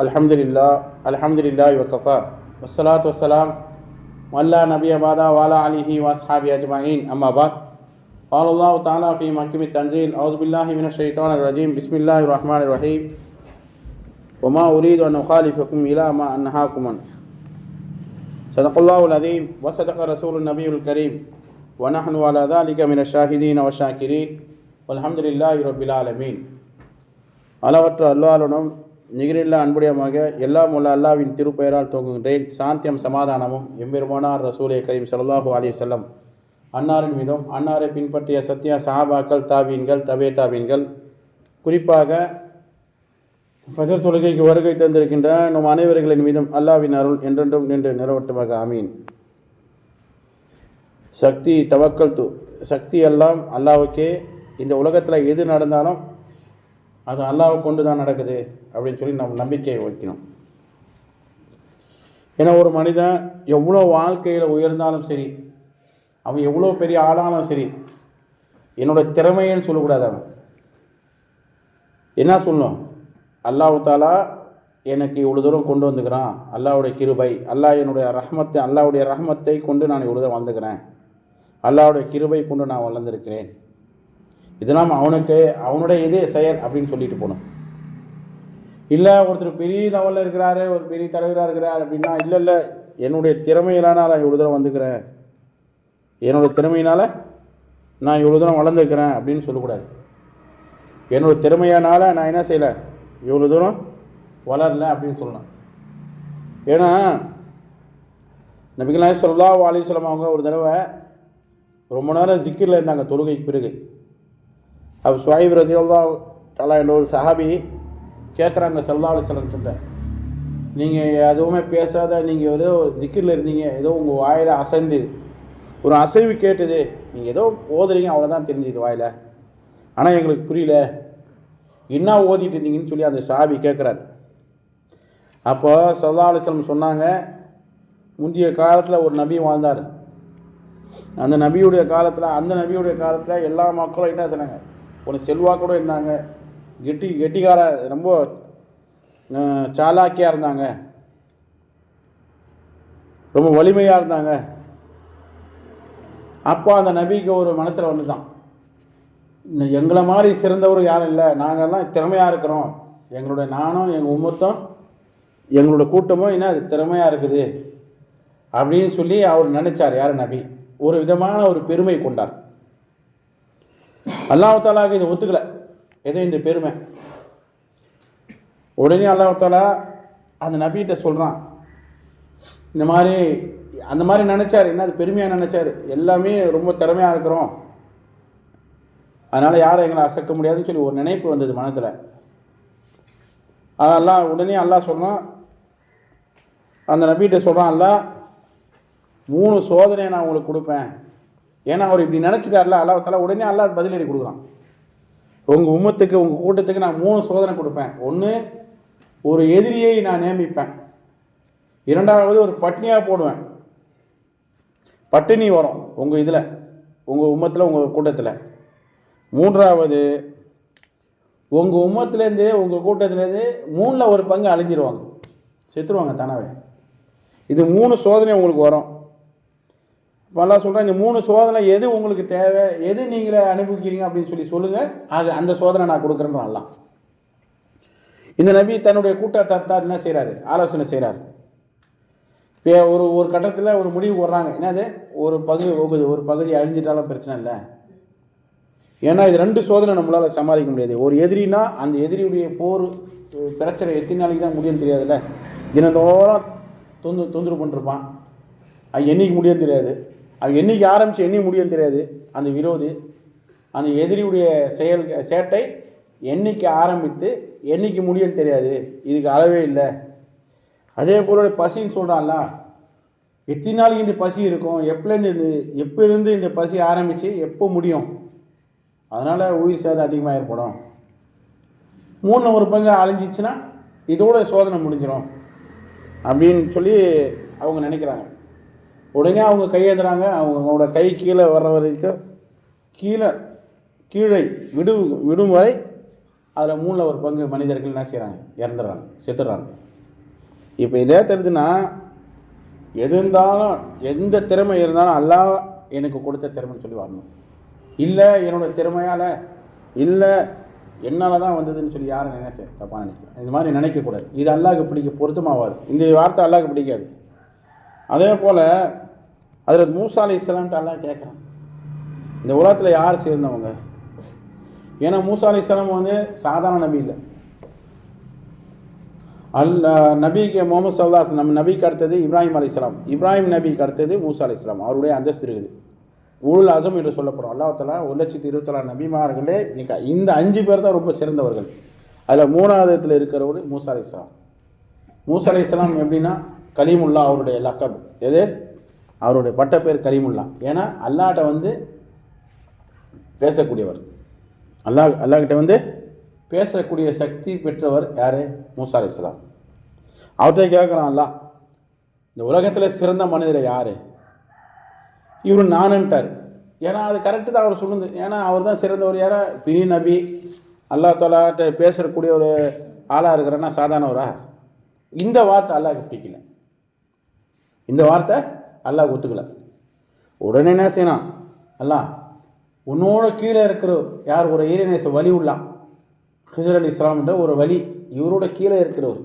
الحمد لله الحمد لله وكفى والصلاة والسلام وعلى نبي بعد وعلى آله وأصحابه أجمعين أما بعد قال الله تعالى في محكم التنزيل أعوذ بالله من الشيطان الرجيم بسم الله الرحمن الرحيم وما أريد أن أخالفكم إلى ما أنهاكم عنه صدق الله العظيم وصدق رسول النبي الكريم ونحن على ذلك من الشاهدين والشاكرين والحمد لله رب العالمين அளவற்ற அல்லாஹ்வுடன் நிகரில்லா அன்புடையமாக எல்லாம் உள்ள அல்லாவின் திருப்பெயரால் தோங்குகின்றேன் சாந்தியம் சமாதானமும் எம்பெருமானார் ரசூலே கரீம் சல்லாஹூ அலி செல்லம் அன்னாரின் மீதும் அன்னாரை பின்பற்றிய சத்யா சஹாபாக்கள் தாவீன்கள் தபே தாவீன்கள் குறிப்பாக ஃபஜர் தொழுகைக்கு வருகை தந்திருக்கின்ற நம் அனைவர்களின் மீதும் அல்லாவின் அருள் என்றென்றும் நின்று நிறவட்டுமாக. அமீன் சக்தி தவக்கல் து சக்தி எல்லாம் அல்லாவுக்கே இந்த உலகத்தில் எது நடந்தாலும் அது அல்லாவை கொண்டு தான் நடக்குது அப்படின்னு சொல்லி நம்ம நம்பிக்கையை வைக்கணும். ஏன்னா ஒரு மனிதன் எவ்வளோ வாழ்க்கையில் உயர்ந்தாலும் சரி அவன் எவ்வளோ பெரிய ஆளானாலும் சரி என்னோட திறமைன்னு சொல்லக்கூடாது அவன். என்ன சொல்லணும்? அல்லாஹ் தாலா எனக்கு இவ்வளோ தூரம் கொண்டு வந்துக்கிறான் அல்லாவுடைய கிருபை அல்லாஹ் என்னுடைய ரஹமத்தை அல்லாவுடைய ரஹமத்தை கொண்டு நான் இவ்வளோ தூரம் வந்துக்கிறேன் அல்லாவுடைய கிருபை கொண்டு நான் வளர்ந்துருக்கிறேன். இதெல்லாம் அவனுக்கு அவனுடைய இது செயல் அப்படின்னு சொல்லிட்டு போகணும் இல்லை ஒருத்தர் பெரிய லெவலில் இருக்கிறாரு ஒரு பெரிய தலைவராக இருக்கிறார் அப்படின்னா இல்லை இல்லை என்னுடைய திறமையினால் நான் இவ்வளோ தூரம் வந்துக்கிறேன் என்னோட திறமையினால் நான் இவ்வளோ தூரம் வளர்ந்துருக்கிறேன் அப்படின்னு சொல்லக்கூடாது. என்னோட திறமையானால் நான் என்ன செய்யலை? இவ்வளோ தூரம் வளரல அப்படின்னு சொல்லலாம். ஏன்னா நபிகளாய் சொல்லா அலிஸ்லாம் அவங்க ஒரு தடவை ரொம்ப நேரம் ஜிக்கிரில் இருந்தாங்க தொழுகைக்கு பிறகு. அப்போ சுவாயிப் ரதியுல்லா தலா என்ற ஒரு சஹாபி கேட்குறாங்க சல்லா கிட்ட. நீங்கள் எதுவுமே பேசாத நீங்கள் ஏதோ ஜிக்கிரில் இருந்தீங்க ஏதோ உங்கள் வாயில் அசைந்து ஒரு அசைவு கேட்டது. நீங்கள் ஏதோ ஓதுறீங்க அவ்வளோதான் தெரிஞ்சுது வாயில். ஆனால் எங்களுக்கு புரியல. என்ன ஓதிட்டு இருந்தீங்கன்னு சொல்லி அந்த சாபி கேட்குறாரு அப்போ சல்லா சொன்னாங்க முந்தைய காலத்தில் ஒரு நபி வாழ்ந்தார். அந்த நபியுடைய காலத்தில் அந்த நபியுடைய காலத்தில் எல்லா மக்களும் என்ன தினாங்க ஒரு செல்வாக்கூட இருந்தாங்க. கெட்டி கெட்டிக்கார ரொம்ப சாலாக்கியாக இருந்தாங்க. ரொம்ப வலிமையாக இருந்தாங்க. அப்போ அந்த நபிக்கு ஒரு மனசில் வந்து தான் எங்களை மாதிரி சிறந்தவர் யாரும் இல்லை. நாங்கள்லாம் திறமையாக இருக்கிறோம். எங்களுடைய நானும் எங்கள் உமத்தும் எங்களோட கூட்டமும் என்ன அது திறமையாக இருக்குது. அப்படின்னு சொல்லி அவர் நினச்சார் யார் நபி? ஒரு விதமான ஒரு பெருமை கொண்டார். அல்லாஹாலாக இதை ஒத்துக்கலை. எதோ இந்த பெருமை? உடனே அல்லாஹாலா அந்த நபிகிட்ட சொல்கிறான் இந்த மாதிரி அந்த மாதிரி நினச்சார். என்ன அது பெருமையாக நினச்சார்? எல்லாமே ரொம்ப திறமையாக இருக்கிறோம். அதனால் யாரும் எங்களை அசைக்க முடியாதுன்னு சொல்லி ஒரு நினைப்பு வந்தது மனத்தில் அதெல்லாம் உடனே அல்லாஹ் சொல்கிறான் அந்த நபிகிட்ட சொல்கிறான் அல்ல மூணு சோதனையை நான் உங்களுக்கு கொடுப்பேன். ஏன்னா அவர் இப்படி நினச்சிட்டார்ல அல்லாஹால உடனே அல்லா பதிலடி கொடுக்குறான். உங்கள் உம்மத்துக்கு உங்கள் கூட்டத்துக்கு நான் மூணு சோதனை கொடுப்பேன். ஒன்று ஒரு எதிரியை நான் நியமிப்பேன். இரண்டாவது ஒரு பட்னியாக போடுவேன். பட்டினி வரும் உங்கள் இதில் உங்கள் உம்மத்தில் உங்கள் கூட்டத்தில். மூன்றாவது உங்கள் உம்மத்துலேருந்து உங்கள் கூட்டத்துலேருந்து மூணில் ஒரு பங்கு அழிஞ்சிருவாங்க. செத்துருவாங்க தானாவே. இது மூணு சோதனை உங்களுக்கு வரும். நல்லா சொல்கிறேன் இந்த மூணு சோதனை எது உங்களுக்கு தேவை? எது நீங்களே அனுபவிக்கிறீங்க? அப்படின்னு சொல்லி சொல்லுங்கள் அது அந்த சோதனை நான் கொடுக்குறேன்றான்லாம் இந்த நபி தன்னுடைய கூட்டத்தார் என்ன செய்கிறாரு ஆலோசனை செய்கிறாரு இப்போ ஒரு ஒரு கட்டத்தில் ஒரு முடிவு வர்றாங்க. என்னது? ஒரு பகுதி போகுது. ஒரு பகுதி அழிஞ்சிட்டாலும் பிரச்சனை இல்லை. ஏன்னா இது ரெண்டு சோதனை நம்மளால் சமாளிக்க முடியாது. ஒரு எதிரினா அந்த எதிரியுடைய போர் பிரச்சனை எத்தனை நாளைக்கு தான் முடியும் தெரியாதுல்ல? தினந்தோறும் தொந்து தொந்தரவு பண்ணிருப்பான். அது என்றைக்கு முடியும் தெரியாது. அது என்றைக்கு ஆரம்பித்து என்னைக்கு முடியும் தெரியாது. அந்த விரோதி அந்த எதிரியுடைய செயல் சேட்டை என்றைக்கு ஆரம்பித்து என்றைக்கு முடியும் தெரியாது. இதுக்கு அளவே இல்லை. அதே போல பசின்னு சொல்கிறான்ல எத்தனை நாளைக்கு இந்த பசி இருக்கும்? எப்போலேருந்து இந்த எப்போலேருந்து இந்த பசி ஆரம்பித்து எப்போ முடியும்? அதனால் உயிர் சேதம் அதிகமாக ஏற்படும் மூணில் ஒரு பங்கு அழிஞ்சிச்சுன்னா இதோட சோதனை முடிஞ்சிடும் அப்படின்னு சொல்லி அவங்க நினைக்கிறாங்க. உடனே அவங்க கையேந்துறாங்க. அவங்களோட கை கீழே வர்ற வரைக்கும் கீழே கீழே விடு விடும் வரை அதில் மூணில் ஒரு பங்கு மனிதர்கள் என்ன செய்கிறாங்க இறந்துடுறாங்க செத்துடுறாங்க. இப்போ இதே தெரிஞ்சுன்னா எது இருந்தாலும் எந்த திறமை இருந்தாலும் அல்லாஹ் எனக்கு கொடுத்த திறமைன்னு சொல்லி வரணும். இல்லை என்னோட திறமையால் இல்லை என்னால் தான் வந்ததுன்னு சொல்லி யாரும் நினைச்சேன் தப்பாக நினைக்கிறேன் இந்த மாதிரி நினைக்கக்கூடாது. இது அல்லாஹ்க்கு பிடிக்க பொருத்தமாகாது இந்த வார்த்தை அல்லாஹ்க்கு பிடிக்காது. அதே போல் அதில் மூசா அலி இஸ்லாம்ட்டு எல்லாம் கேட்குறான் இந்த உலகத்தில் யார் சேர்ந்தவங்க? ஏன்னா மூசா அலி இஸ்லாம் வந்து சாதாரண நபி இல்லை. அல் நபிக்கு முகமது சல்லா நம்ம நபிக்கு அடுத்தது இப்ராஹிம் அலி இஸ்லாம் இப்ராஹிம் நபிக்கு அடுத்தது மூசா அலி இஸ்லாம் அவருடைய அந்தஸ்து இருக்குது. ஊழல் அசம் என்று சொல்லப்படும் அல்லாஹாலா ஒரு லட்சத்தி இருபத்தேழு நபிமார்களே இன்னைக்கு இந்த அஞ்சு பேர் தான் ரொம்ப சிறந்தவர்கள். அதில் மூணாவது இடத்துல இருக்கிறவர் மூசா அலி இஸ்லாம் மூசா அலி இஸ்லாம் எப்படின்னா கலீமுல்லா அவருடைய லக்கப் எது? அவருடைய பட்ட பேர் கலீமுல்லா. ஏன்னா அல்லாட்ட வந்து பேசக்கூடியவர். அல்லாஹ் அல்லாக்கிட்ட வந்து பேசக்கூடிய சக்தி பெற்றவர் யார்? மூசா அலி இஸ்லாம் அவர்கிட்ட கேட்குறான் அல்லாஹ் இந்த உலகத்தில் சிறந்த மனிதர் யார்? இவர் நானுன்ட்டார். ஏன்னா அது கரெக்டு தான் அவர் சொல்லுது. ஏன்னா அவர் தான் சிறந்தவர் யாரா? பிரி நபி. அல்லா தாலாட்ட பேசக்கூடிய ஒரு ஆளாக இருக்கிறன்னா சாதாரணவரா? இந்த வார்த்தை அல்லாஹ் பிடிக்கல. இந்த வார்த்தை அல்லாஹ் ஒத்துக்கல. உடனே என்ன செய்யணும் அல்லாஹ் உன்னோட கீழே இருக்கிற யார் ஒரு ஈரநேச வலி உள்ளா? ஹிஜர் அலி இஸ்லாம்ன்ற ஒரு வலி இவரோட கீழே இருக்கிறவர்.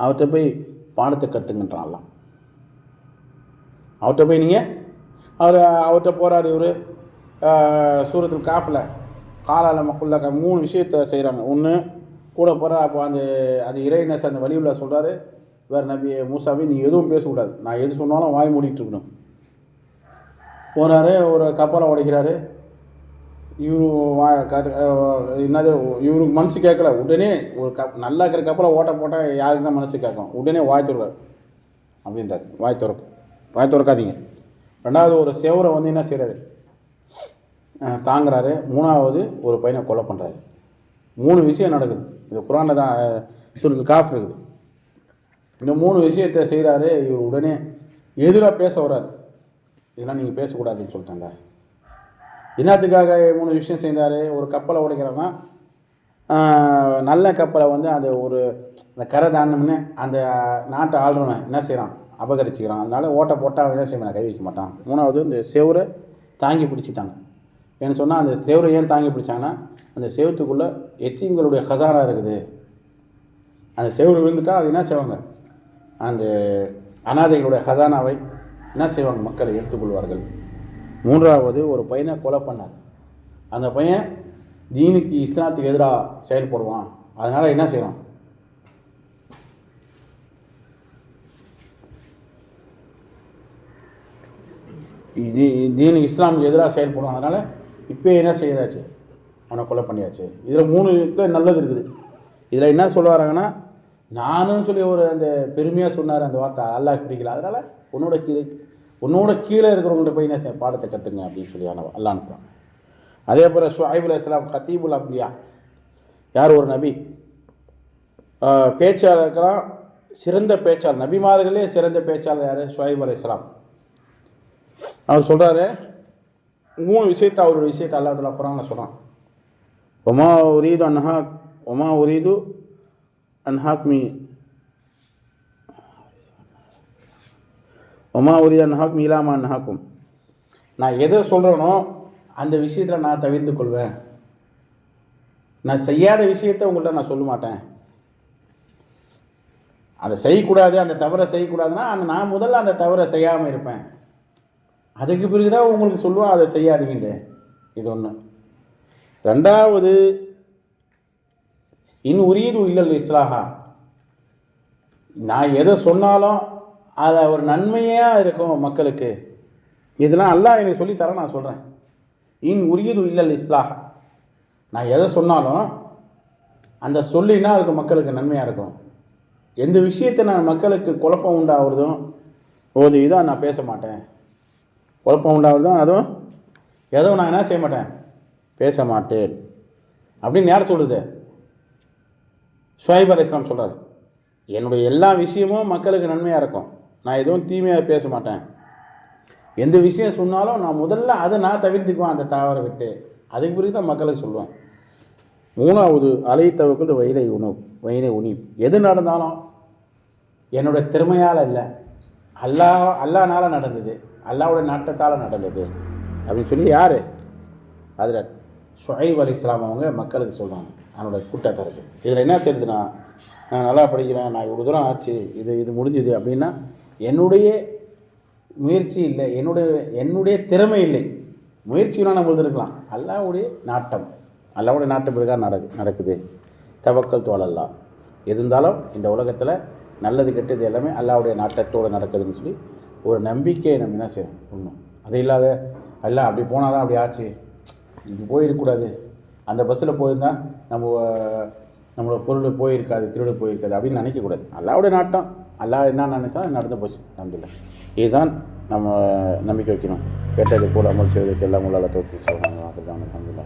அவர்கிட்ட போய் பாடத்தை கற்றுங்கன்றான் அல்லாஹ். அவர்கிட்ட போய் நீங்கள் அவர் அவர்கிட்ட போகிறார் இவர். சூரத்தில் காப்பில் காலால மக்குள்ள மூணு விஷயத்தை செய்கிறாங்க ஒன்று கூட போகிற அப்போ அந்த அது இறைநேச அந்த வழியுள்ள சொல்கிறாரு வேறு நபி மூசாவே நீ எதுவும் பேசக்கூடாது. நான் எது சொன்னாலும் வாய் மூடிட்டு இருக்கணும். போகிறாரு ஒரு கப்பலை உடைக்கிறாரு. இவரு வா என்னது இவருக்கு மனசு கேட்கல. உடனே ஒரு கப் நல்லா இருக்கிற கப்பலை ஓட்ட போட்டால் யாருக்கு தான் மனசு கேட்கும்? உடனே வாய் திறவார் அப்படின்றார். வாய் திறக்கும் வாய் திறக்காதீங்க. ரெண்டாவது ஒரு சேவரை வந்து என்ன செய்கிறாரு தாங்குறாரு. மூணாவது ஒரு பையனை கொலை பண்ணுறாரு மூணு விஷயம் நடக்குது. இது குரானில் தான் சொல்லுது காஃப் இருக்குது. இந்த மூணு விஷயத்தை செய்கிறாரு இவர் உடனே எதிராக பேச வராது இதெல்லாம் நீங்கள் பேசக்கூடாதுன்னு சொல்லிட்டாங்க. என்னத்துக்காக மூணு விஷயம் செய்தார்? ஒரு கப்பலை உடைக்கிறோன்னா நல்ல கப்பலை வந்து அந்த ஒரு அந்த கரை தாண்டம்னு அந்த நாட்டை ஆள்றவன் என்ன செய்கிறான் அபகரிச்சுக்கிறான். அதனால் ஓட்டை போட்டால் அவன் என்ன செய்வான் கை வைக்க மாட்டான். மூணாவது இந்த செவரை தாங்கி பிடிச்சிட்டாங்க. ஏன்னு சொன்னால் அந்த செவரை ஏன் தாங்கி பிடிச்சாங்கன்னா அந்த செவத்துக்குள்ளே எத்தீம்களுடைய கசானா இருக்குது. அந்த செவரு விழுந்துட்டா அது என்ன செய்வாங்க? அந்த அனாதைகளுடைய ஹசானாவை என்ன செய்வாங்க? மக்களை எடுத்துக்கொள்வார்கள் மூன்றாவது ஒரு பையனை கொலை பண்ணார். அந்த பையன் தீனுக்கு இஸ்லாத்துக்கு எதிராக செயல்படுவான். அதனால் என்ன செய்வான்? இது தீனுக்கு இஸ்லாமுக்கு எதிராக செயல்படுவான். அதனால் இப்போ என்ன செய்யறாச்சு அவனை கொலை பண்ணியாச்சு. இதில் மூணு நல்லது இருக்குது. இதில் என்ன சொல்ல வராங்கன்னா நானும் சொல்லி ஒரு அந்த பெருமையாக சொன்னார் அந்த வார்த்தை அல்லாஹ் பிடிக்கல. அதனால் உன்னோட கீழே உன்னோட கீழே இருக்கிறவங்கள்ட்ட போய் என்ன பாடத்தை கற்றுங்க அப்படின்னு சொல்லி அல்லா அனுப்புகிறாங்க அதே போல் ஷுஐபுல் இஸ்லாம் கத்தீபுல் அப்லியா யார் ஒரு நபி? பேச்சாளர்களாம் சிறந்த பேச்சாளர் நபிமார்களே சிறந்த பேச்சாளர் யார்? ஷுஐப் அலி இஸ்லாம். அவர் சொல்கிறாரு மூணு விஷயத்தை அவரோட விஷயத்தை அல்லா அப்புறம் சொல்கிறான் ஒமா உரீது அன்ஹா ஒமா உரீது அன்ஹாக்மி ஒமா உரிய அன்ஹாக் மீலாமா அன்ஹாக்கும் நான் எதை சொல்கிறேனோ அந்த விஷயத்தில் நான் தவிர்த்து கொள்வேன். நான் செய்யாத விஷயத்த உங்கள்கிட்ட நான் சொல்ல மாட்டேன். அதை செய்யக்கூடாது அந்த தவறை செய்யக்கூடாதுன்னா அந்த நான் முதல்ல அந்த தவறை செய்யாமல் இருப்பேன். அதுக்கு பிறகு தான் உங்களுக்கு சொல்லுவேன் அதை செய்யாதீங்கன்ட்டு. இது ஒன்று ரெண்டாவது இன் உரியது இல்லல் இஸ்லாஹா. நான் எதை சொன்னாலும் அது ஒரு நன்மையாக இருக்கும் மக்களுக்கு. இதெல்லாம் அல்லாஹ் எனக்கு சொல்லித்தர நான் சொல்கிறேன் இன் உரியது இல்லல் இஸ்லாஹா. நான் எதை சொன்னாலும் அந்த சொல்லினா அதுக்கு மக்களுக்கு நன்மையாக இருக்கும். எந்த விஷயத்தை நான் மக்களுக்கு குழப்பம் உண்டாகிறதும் போது இதான் நான் பேச மாட்டேன். குழப்பம் உண்டாகிறதும் அதுவும் எதுவும் நான் என்ன செய்ய மாட்டேன்? பேச மாட்டேன். அப்படின்னு யார் சொல்லுது? ஷுவைப் அலி இஸ்லாம் சொல்கிறார் என்னுடைய எல்லா விஷயமும் மக்களுக்கு நன்மையாக இருக்கும். நான் எதுவும் தீமையாக பேச மாட்டேன். எந்த விஷயம் சொன்னாலும் நான் முதல்ல அதை நான் தவிர்த்துக்குவேன் அந்த தவறை விட்டு. அதுக்கு பிறகு தான் மக்களுக்கு சொல்லுவேன். மூணாவது அலை தவக்கல் வயலை உணவு வயதை உணி எது நடந்தாலும் என்னோட திறமையால் இல்லை அல்லா அல்லானால் நடந்தது. அல்லாவுடைய நாட்டத்தால் நடந்தது. அப்படின்னு சொல்லி யார்? அதில் ஷுஐப் அலி இஸ்லாம் அவங்க மக்களுக்கு சொல்கிறாங்க அவனோட கூட்டத்தருக்கு இதில் என்ன தெரியுதுன்னா நான் நல்லா படிக்கிறேன் நான் இவ்வளோ தூரம் ஆச்சு இது இது முடிஞ்சுது அப்படின்னா என்னுடைய முயற்சி இல்லை என்னுடைய என்னுடைய திறமை இல்லை. முயற்சியெலாம் நம்ம இருக்கலாம் அல்லாவுடைய நாட்டம். அல்லாவுடைய நாட்டம் பிரகாரம் நடக்கு நடக்குது. தவக்கல் தோழல்லா இருந்தாலும் இந்த உலகத்தில் நல்லது கெட்டது எல்லாமே அல்லாவுடைய நாட்டத்தோடு நடக்குதுன்னு சொல்லி ஒரு நம்பிக்கையை நம்ம என்ன செய்யணும்? ஒன்றும் அது இல்லாத அல்ல அப்படி போனால் தான் அப்படி ஆச்சு. இது போயிருக்கூடாது அந்த பஸ்ஸில் போயிருந்தா நம்ம நம்மளோட பொருள் போயிருக்காது திருடு போயிருக்காது அப்படின்னு நினைக்கக்கூடாது. அல்லாவுடைய நாட்டம். அல்லா என்ன நினச்சா நடந்து போச்சு. நம்பில்லை இதுதான் நம்ம நம்பிக்கை வைக்கணும். கேட்டது போல் அமல் செய்வதற்கு எல்லாம் உள்ள தோற்று சொல்கிறாங்க அதுதான் நம்பிக்கை